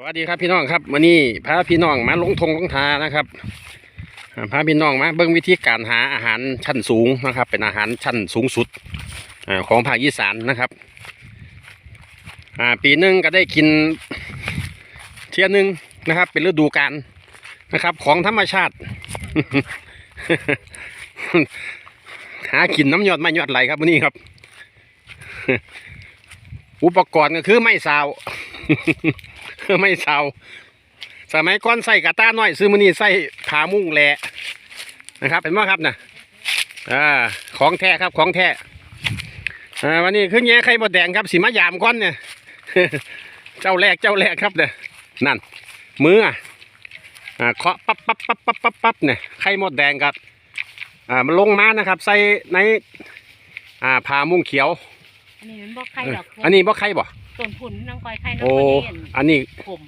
สวัสดีครับพี่น้องครับวันนี้พาพี่น้องมาลงทงลงทานะครับพาพี่น้องมาเบิ่งวิธีการหาอาหารชั้นสูงนะครับ เป็นอาหารชั้นสูงสุดอของภาคอีสานนะครับปีหนึ่งก็ได้กินเที่ยหนึ่งนะครับ เป็นฤดูกาลนะครับ ของธรรมชาติ หากินน้ำยอดไม้ยอดไหลครับวันนี้ครับ อุปกรณ์ก็คือไม้ซาว ไม่เศร้าสมัยก่อนใส่กระต้าน้อย ซื้อมือนี้ใส่ขามุ่งแหละนะครับเป็นว่าครับนะอ่าของแท้ครับของแท้อ่าวันนี้คือแง่ไข่บดแดงครับสีมะยามก้อนเนี่ยเจ้าแรกเจ้าแรกครับเนี่ยนั่น มืออะอ่าเคาะปั๊บปั๊บปั๊บปั๊บปั๊บปั๊บเนี่ยไข่มดแดงครับอ่ามันลงมานะครับ ใส่ในอ่าผ้ามุ่งเขียว อันนี้มันบ่ไข่ดอกอันนี้บ่ไข่บ่ ต้นผุนน้องก้อยไข่น้องโอ้ ก้อยเห็นอันนี้ผม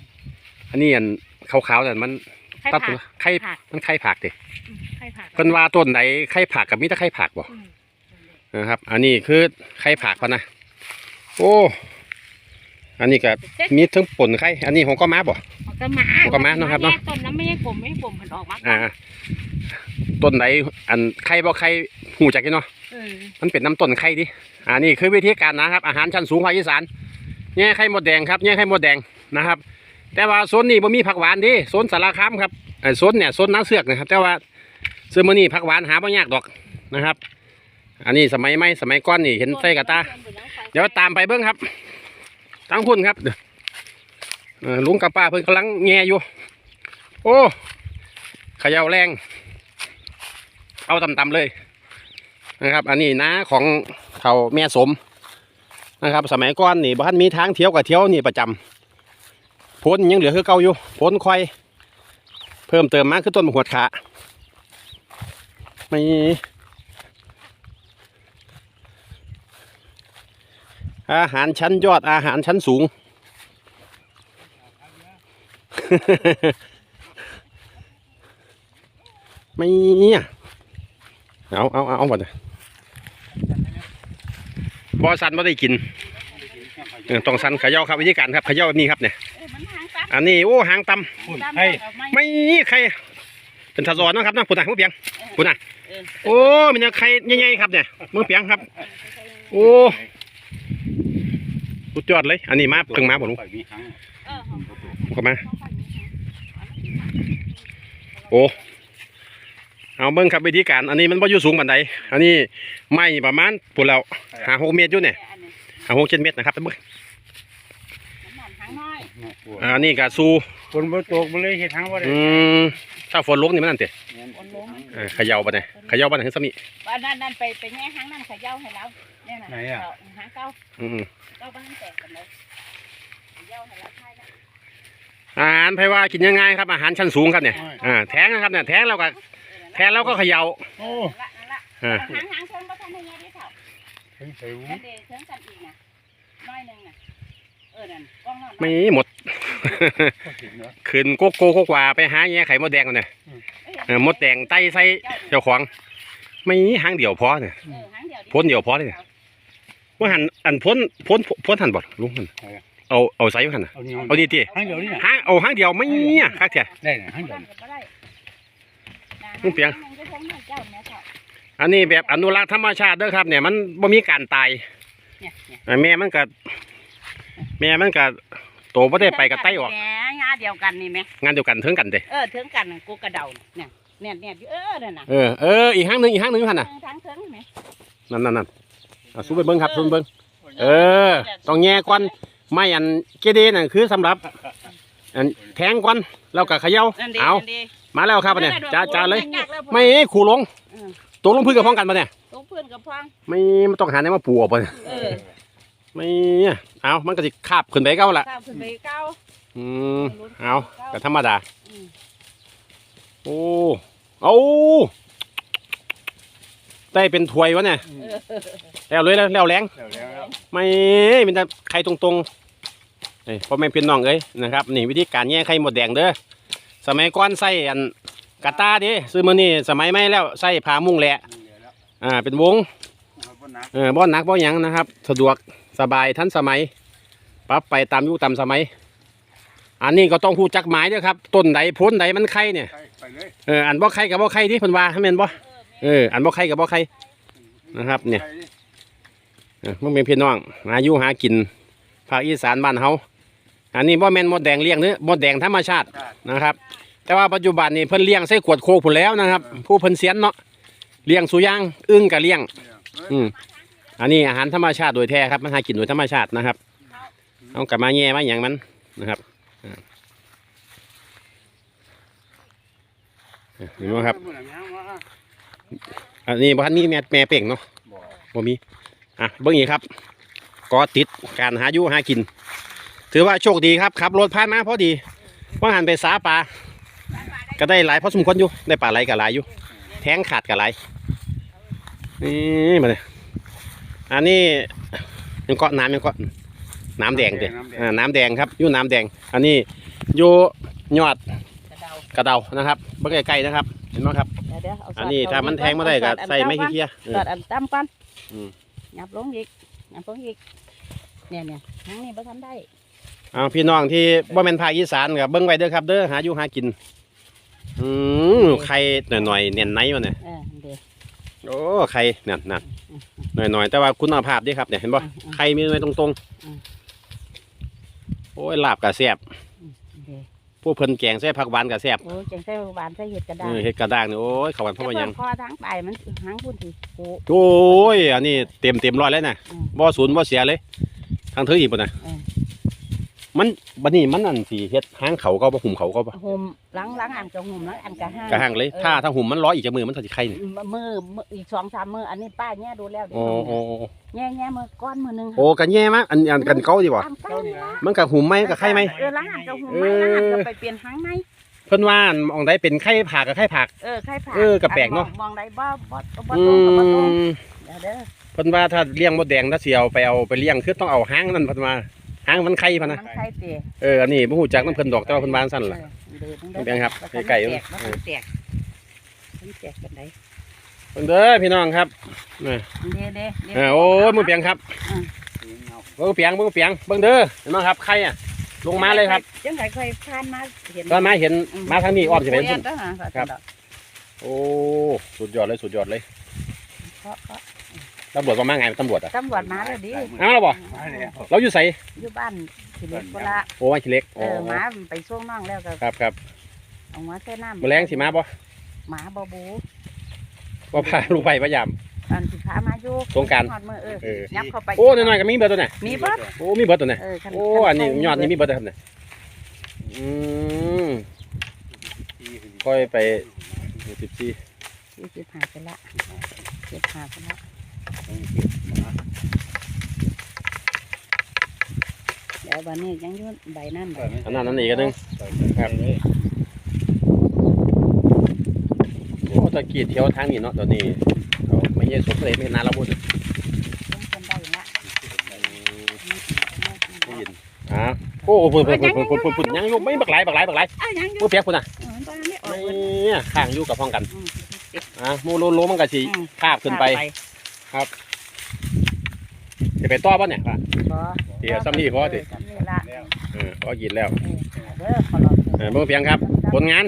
อันนี้อันขาวๆแต่มันไข่ตัดผัตักวไข่ผัก มันไข่ผักดิอืมไข่ผักเพิ่นว่าต้นไหนไข่ผักกับมีแต่ไข่ผักบ่อืมนะครับ อันนี้คือไข่ผักพะนะ โอ้ อันนี้ก็มีทั้งป่นไข่ อันนี้ของก็มาบ่ออกก็มาออกก็มาเนาะครับเนาะ แยกต้นน้ำไม่ใช่ผมไม่ให้ผมมันออกมาอ่าต้นไหนอันไข่บ่ไข่หูจักอยู่เนาะ เออมันเป็นน้ำต้นไข่ดิ อันนี้คือวิธีการนะครับ อาหารชั้นสูงภาคอีสาน แง่ไข่มดแดงครับแง่ไข่มดแดงนะครับ แต่ว่าโซนนี้บ่มีผักหวานดิโซนสารคามครับไอ้โซนเนี่ยโซนน้ำเสือกนะครับ แต่ว่าซื้อมื้อนี้ผักหวานหาบ่ยากดอกนะครับ อันนี้สมัยใหม่สมัยก่อนนี่เห็นใส่กระตาเดี๋ยวตามไปเบิ้งครับทั้งคุณครับลุงกับป้าเพิ่นกำลังแง่อยู่ โอ้เขย่าแรง เอาต่ำๆเลยนะครับ อันนี้นะของเท่าแม่สม นะครับ สมัยก่อนนี่บ้านมีทางเที่ยวกับเที่ยวนี่ประจำพ้นยังเหลือคือเก่าอยู่พ้นควายเพิ่มเติมมากคือต้นมะหวขาไม่อาหารชั้นยอดอาหารชั้นสูง ไม่เนี่ยเอาเอาเอาหมดเลย บอสันไม่ได้กินเออต้องสันเขย่าครับวิธีการครับเขย่าแบบนี้ครับเนี่ยเออมันหางตัดอันนี้โอ้หางตตามให้ดอกไม้ำไม่ใครเป็นทศรเนาะครับเนาะปุ่นอะมือเปียงปุ่นอะเออโอ้มันยังใครใหญ่ๆครับเนี่ยมือเปียงครับ โอ้สุดยอดเลย อันนี้มาเพิ่งมาบ่ลุงมีครั้งเออของเข้ามาของฝั่งนี้โอ้ เอาเบิ้งครับวิธีการ อันนี้มันบ่อยู่สูงปานใดอันนี้ไม่ประมาณปุ่นแล้วหาหกเมตรอยู่เนี่ยอันนี้หาหกเจ็ดเมตรนะครับเบิ้งน้ำมันหางน้อยอ่าอันนี้ก็สู้คนบ่ตกมันเลยเฮ็ดทางว่าได้อืมถ้าฝนลงนี่มันนั่นเตะคนล้มเออเขย่าปะเนี่ยเขย่าปะเนี่ยให้สมิบ้านนั่นนั่นไปไปแง่หางนั่นเขย่าให้แล้วเนี่ยน่ะไหนอะเาหางเก้าอืมเก้าบ้านแตกกันเลยเขย่าให้แล้วใช่แล้วอาหารไผว่ากินยังไงครับอาหารชั้นสูงครับเนี่ยอ่าแทงนะครับเนี่ยแทงแล้วก็ แทงแล้วก็เขย่าโอ้ละนั่นละอ่าหางหางเชิงบ่ทันให้แง่ได้เท่าถึงใส่หูนั่นเด้เชิงกันอีกน่ะน้อยหนึงน่ะเออนั่นกล้องนั่นไม่หมด ก็ถึงเนาะขึ้นโกโก้โกกว่าไปหาแง่ไข่มดแดงกันเนี่ยเออมดแดงไตใส่เจ้าของไม่หางเดียวพอเนี่ยเออหางเดียวพ้นเดียวพอเลยว่าหันอันพ้นพ้นพ้นหันบ่ลุงหันเอาเอาใส่หันน่ะเอานี่เอานี่ตีทางเดียวนี่น่ะหางเอาหางเดียวไม่เนี่ยคักแท้ได้น่ะทางเดียว นี่มึงเปียง อันนี้แบบอนุรักษ์ธรรมชาติเด้อครับ เนี่ยมันบ่มีการตายเนี่ยเนี่ยอ่าแม่มันก็แม่มันก็โตบ่ได้ไปกับไตออก แหมงาเดียวกันนี่ไหมงานเดียวกันเทิงกันเด้เออถึงกันน่ะกูกระเดาเนี่ยเนี่ยเนี่ยอยู่เออนั่นน่ะเออเอออีกหางหนึงอีกหางหนึงหั่นน่ะทั้งถึงไหมนั่นนั่นนั่นเอาสู้ไปเบิ่งครับสู้ไปเบิ่งเออต้องแย่ก่อนไม่อันเกเดนั่นคือสำหรับ อันแทงก่อนแล้วก็เขย่านั่นดีเอานั่นดี มาแล้วครับอันเนี่ยจ้าจ้าเลยยกแวไม่ขู่ลงเออตกลงพื้นกับพ้องกันปะเนี่ยตกเพื่อนกับฟังไม่มันต้องหาแนวมาปูออกปะเนี่ยเออไม่เอามันก็สิคาบขึ้นไปเก้าละก้าวขึ้นไปเก้าอืมเอาก็ธรรมดาอืมโอ้เอาได้เป็นถ้วยวะเนี่ยเออแล้วเลยแล้วแล้วแรงแล้วแล้วแล้วไม่มีแต่ไข่ตรงๆเอ้ยพ่อแม่พี่น้องเอ้ยนะครับนี่วิธีการแย่ไข่หมดแดงเด้อส มัยก่อนใส่อันกาตาดิซื้อมานี่สมัยไม่แล้วใส่ผ้ามุ้งแหละนี่เดี๋ยวแล้วอ่าเป็นวงเอาบ่หนักเออบ่หนักบ่หยังนะครับ สะดวกสบายทันสมัยปรับไปตามยุคตามสมัย อันนี้ก็ต้องพูดจักหมายด้วยครับต้นใดพ้นใดมันไข่เนี่ยไปไปเลยเอออันบ่ไข่กับบ่ไข่ที่เพิ่นว่าให้แม่นบ่เอออันบ่ไข่กับบ่ไข่นะครับเนี่ยไปดิเออมึงเป็นพี่น้องหาอยู่หากินภาคอีสานบ้านเฮาอันนี้บ่แม่นมดแดงเลี้ยงเนื้อมดแดงธรรมชาติจ้านะครับ แต่ว่าปัจจุบันนี่เพิ่นเลี้ยงใส่ขวดโคกพุ่นแล้วนะครับ ผู้เพิ่นเสียนเนาะเลี้ยงสุย่างอึ้งก็เลี้ยงเนี่ยอืมอันนี้อาหารธรรมชาติโดยแท้ครับมันหากินโดยธรรมชาตินะครับเอากลับมาแย่มาอย่างมันนะครับอ่าเห็นไหมครับมื้อนั้นยังว่าอันนี้บ้านนี้แม่แม่เป่งเนาะบ่บ่มีอะเบิ่งอีกครับก็ติดการหาอยู่หากิน ถือว่าโชคดีครับขับรถผ่านมาพอดีว่าหันไปสาปลา ก็ได้หลายพอสมควรอยู่ได้ปลาไหลกับหลายอยู่ แทงขาดกับหลายนี่มาเลยอันนี้ยังเกาะน้ำยังเกาะน้ำแดงเด้อ่าน้ำแดงครับอยู่น้ำแดง อันนี้อยู่ยอดกระเดากระเดานะครับเบิ่งใกล้ๆนะครับ เห็นไหมครับเดี๋ยวเดี๋ยวเาอันนี้ถ้ามันแทงมาได้ก็ใส่ไม้ขี้เกียจเอสออดอันตั้มก่อนอืมหยับลงอีกหยับลงอีกเนี่ยเนี่ยทั้งนี้บ่ทันได้เอาพี่น้องที่บ่แม่นภาคอีสานกับเบิ่งไว้เด้อครับ เด้อหาอยู่หากิน อืมไข่หน่อยๆเนียนไหนวะเนี่ยเออเดี๋ยวโอ้ไข่นั่นนั่นหน่อยๆแต่ว่าคุณภาพดีครับเนี่ยเห็นบ่อืมอืมไข่มีหน่วยตรงอืมๆโอ้ยลาบกะแซ่บเดี๋ยวผู้เพิ่นแกงใส่ผักหวานกะแซ่บโอ้ยจังใส่หวานใส่เห็ดกระเอด้างอเฮ็ดกระด้างนี่โอ้ยเข้ากันเพราะว่าหยังแต่พอทั้งไปมันหางพุ่นสิโอ้โอ้ยอันนี้เต็มเต็มร้อยแล้วน่ะอืมบ่ศูนย์บ่เสียเลยทางเธออีกบ่น่ะเออ มันบัดนี้มันอันสิเฮ็ดหางเขาก็บ่หุ่มเขาก็บ่ห่มหลังหลังอันจะห่มแล้วอันกะห้างกะหางเลย ถ้าถ้าหุ่มมันร้อยอีกจักมือมันสิไข่นี่มือมืออีกสองสามมืออันนี้ป้าแง่ดูแล้วเดี๋ยโอ้วโอ้โอ้แง่แง่มือก้อนมือหนึงโอ้กันแย่มากอันอันกันเก่าดีกว่าอันเก้านี่ละมันกับหุ่มไหมกับไข่ไหม เออหลังอันจะห่มไหมหลังอันจะไปเปลี่ยนหางไหมเพิ่นว่าอันมองได้เป็นไข่ผักกับไข่ผัก เออไข่ผ่าเออกระแปลกเนอะ มองได้บ่บ่บ่อืตรงกับบ่ตรงมเดี๋ยวเด้อเพิ่นว่าถ้าเลี้ยงมดแดงถ้าสิเอาไปเอาไปเลี้ยงคือต้องเอาหางนั่นเพิ่นว่าหางมันไข่พะนะมันไข่เตะเอออันนี้บ่ฮู้จักน้ำเพิ่นดอกแต่ว่าเพิ่นว่าซั่นล่ะเออเด้อเป็นไงครับแล้วก็ไก่ๆ มันแตกเอมันอแตกมันแตกกันไดเพิ่นเด้อพี่น้องครับเออเด้เด้เด้เออโอ้ยมือเปียงครับถึงเอาเบิ่งเปียงเบิ่งเปียงเบิ่งเด้อเห็นบ่ครับไข่อะลงมาเลยครับจังไดค่อยผ่านมาเห็นตอนมาเห็นมาทางนี้อ้อมสิไปโยพุ่นเด้อฮะครับ โอ้สุดยอดเลยสุดยอดเลยเพราะเพราะ ตำรวจว่ามาไงตำรวจอะ ตำรวจมาแล้วดิอ้าวแล้วบ่ มาแล้วเราอยู่ไสอยู่บ้านสิเล็กโบละโอ้ยขี้เล็กเออหมาไปช่วงน้องแล้วก็ครับครับเอามาใส่น้ำแมลงสิมาบ่หมาบ่บูบ่พาลูกไปพยายาม อันสิพามาอยู่สงกรานต์ฮอดมือเออเออ ยับเข้าไปโอ้น้อยๆก็มีเบิดตัวน่ะมีเบิดโอ้มีเบิดตัวน่ะเออคัโอ้อันนี้ยอดนี่มีเบิดนะครับเนี่ยอืมค่อยไปสิบสี่สี่สิบห้าไปละเจ็ดห้าไปละ เดี๋ยววันนี้ยังอยุ่นใบนั่นใบอันนั้นอันนี้ก็นึง ครับ โอ้ตะกี้เที่ยวทางนี้เนาะตอนนี้เขาไม่ใช่สมเลยไม่นานแล้วบุญต้องเป็นได้ละได้ยินอ่าโอ้ปุ่นปุ่นปุ่นปุ่นปุ่นปุ่นยังอยู่ไม่บักหลายบักหลายบักหลายอ้าวยังอยู่มือเปียกปุ่นอะเออตอนนี้ออกเนี่ยข้างอยู่กับห้องกันอืมอ่ามูโลโลมันก็สิอืมภาพขึ้นไป จะไปต่อป่ะเนี่ยป่ะบ่เดี๋ยวซ้ำนี่พอสิเซ้ำนี่ละเออพอกินแล้วเออเด้อขอรอเออเบิ่งเปียงครับ ผลงาน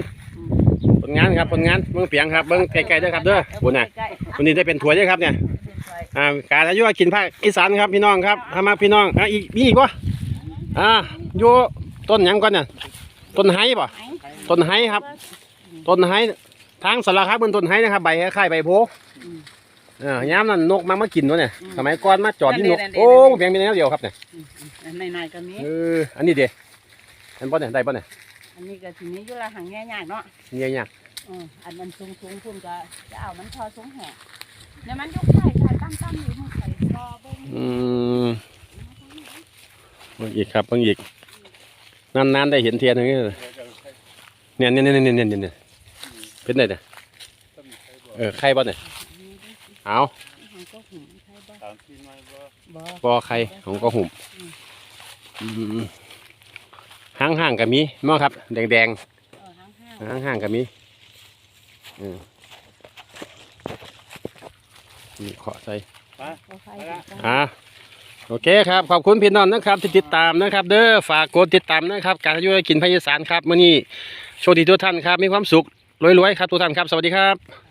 ผลงานครับผลงานเบิ่งเปียงครับเบิ่งไกลๆเด้อครับเด้อปุ่นน่ะใกล้วันนี้ได้เป็นถ้วยเด้อครับเนี่ยๆอ่าการอายุกินภาคอีสานครับพี่น้องครับถ้ามาพี่น้องอะอีกมีอีกวะอ่าอยู่ต้นหยังก่อนเนี่ยต้นไห้ป่ะต้นไห้ครับ ต้นไห้ทางสารคามเป็นต้นไห้นะครับใบคล้ายๆใบโพ อ่ายามนั้นนกมามากินวะเนี่ยสมัยก่อนมาจอดที่นกโอ้เพียงเป็นแนวเดียวครับเนี่ยในๆก็มีเอออันนี้เดีเห็นป่ะเนี่ยได้ป่ะเนี่ยอันนี้ก็ทีนี้อยู่ละหังแง่ยากเนาะเนี่ยเนี่ยเอออันมันสูงสูงๆพุ่นก็จะเอามันพอสูงแห่เดี๋ยวมันยกไข่ไข่ตั้มตั้มอยู่มันไข่รอเบิ้งอืมเบิ่งอีกครับเบิ่งอีกนานๆได้เห็นเทียนอย่างนี้เลยเนี่ยเนี่ยเนี่ยเนี่ยเนี่ยเนี่ยเป็นไงเนี่ยเออไข่ป่ะเนี่ย เอามันก็หุ่นไข่บ่ตามที่มาบ่บ่ปอไข่ของก็หุ่มห้างห่างๆก็มีมั้งครับ แดงแดงเออห้างห้างๆห้างห่างๆก็มีอืมนี่เคาะใส่ๆก็ไข่อะโอเคครับ ขอบคุณพี่น้องนะครับ ที่ติดตามนะครับ เด้อฝากกดติดตามนะครับ การยุ่ยกินพยาสารครับมื้อนี้โชคดีทุกท่านครับ มีความสุขรวยๆครับทุกท่านครับ สวัสดีครับ